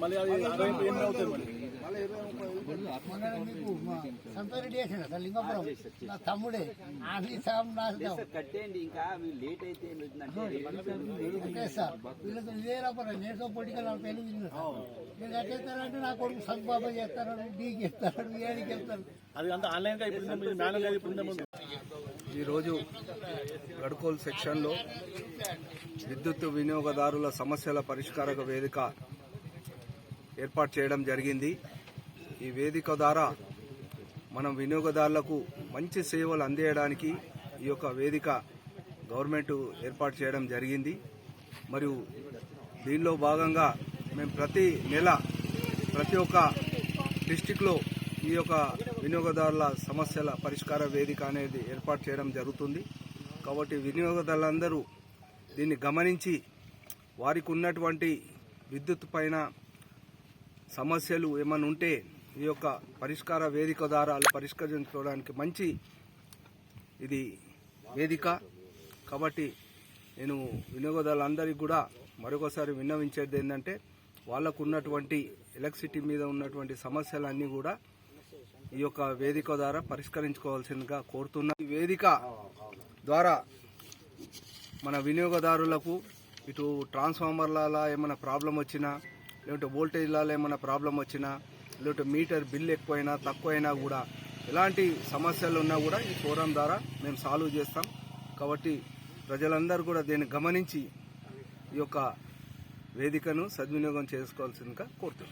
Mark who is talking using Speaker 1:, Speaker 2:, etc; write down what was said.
Speaker 1: మళ్ళీ అది అరవై ఎనిమిది మళ్ళీ
Speaker 2: సంతారెడ్డి సార్ లింగపురం నా తమ్ముడే ఆఫీ నాశనం
Speaker 3: కట్టేయండి ఇంకా లేట్ అయితే
Speaker 2: ఓకే సార్ వీళ్ళతో ఇదే రాపరా నేర్తో పొట్టిగా నా పెళ్ళి తిన్నారు మీరు కట్టేస్తారంటే నా కొడుకు సంబాబా చేస్తాడు డీకి చేస్తాడు ఏడికి చెప్తారు
Speaker 1: అది అంత ఆన్లైన్గా ఇప్పుడు ఇప్పుడు
Speaker 4: ఈరోజు గడ్కోల్ సెక్షన్లో విద్యుత్ వినియోగదారుల సమస్యల పరిష్కారక వేదిక ఏర్పాటు చేయడం జరిగింది. ఈ వేదిక ద్వారా మనం వినియోగదారులకు మంచి సేవలు అందేయడానికి ఈ యొక్క వేదిక గవర్నమెంట్ ఏర్పాటు చేయడం జరిగింది. మరియు దీనిలో భాగంగా మేము ప్రతి నెల ప్రతి ఒక్క డిస్టిక్లో ఈ యొక్క వినియోగదారుల సమస్యల పరిష్కార వేదిక అనేది ఏర్పాటు చేయడం జరుగుతుంది. కాబట్టి వినియోగదారులందరూ దీన్ని గమనించి వారికి ఉన్నటువంటి విద్యుత్ పైన సమస్యలు ఏమైనా ఉంటే ఈ యొక్క పరిష్కార వేదిక ద్వారా పరిష్కరించుకోవడానికి మంచి ఇది వేదిక. కాబట్టి నేను వినియోగదారులందరికీ కూడా మరొకసారి విన్నవించేది ఏంటంటే వాళ్ళకు ఉన్నటువంటి ఎలక్ట్రిసిటీ మీద ఉన్నటువంటి సమస్యలన్నీ కూడా ఈ యొక్క వేదిక ద్వారా పరిష్కరించుకోవాల్సిందిగా కోరుతున్నా. ఈ వేదిక ద్వారా మన వినియోగదారులకు ఇటు ట్రాన్స్ఫార్మర్ల ఏమైనా ప్రాబ్లం వచ్చినా లేదంటే వోల్టేజ్లలో ఏమైనా ప్రాబ్లం వచ్చినా లేదంటే మీటర్ బిల్ ఎక్కువైనా తక్కువైనా కూడా ఎలాంటి సమస్యలు ఉన్నా కూడా ఈ ఫోరం ద్వారా మేము సాల్వ్ చేస్తాం. కాబట్టి ప్రజలందరూ కూడా దీన్ని గమనించి ఈ యొక్క వేదికను సద్వినియోగం చేసుకోవాల్సిందిగా కోరుతున్నాం.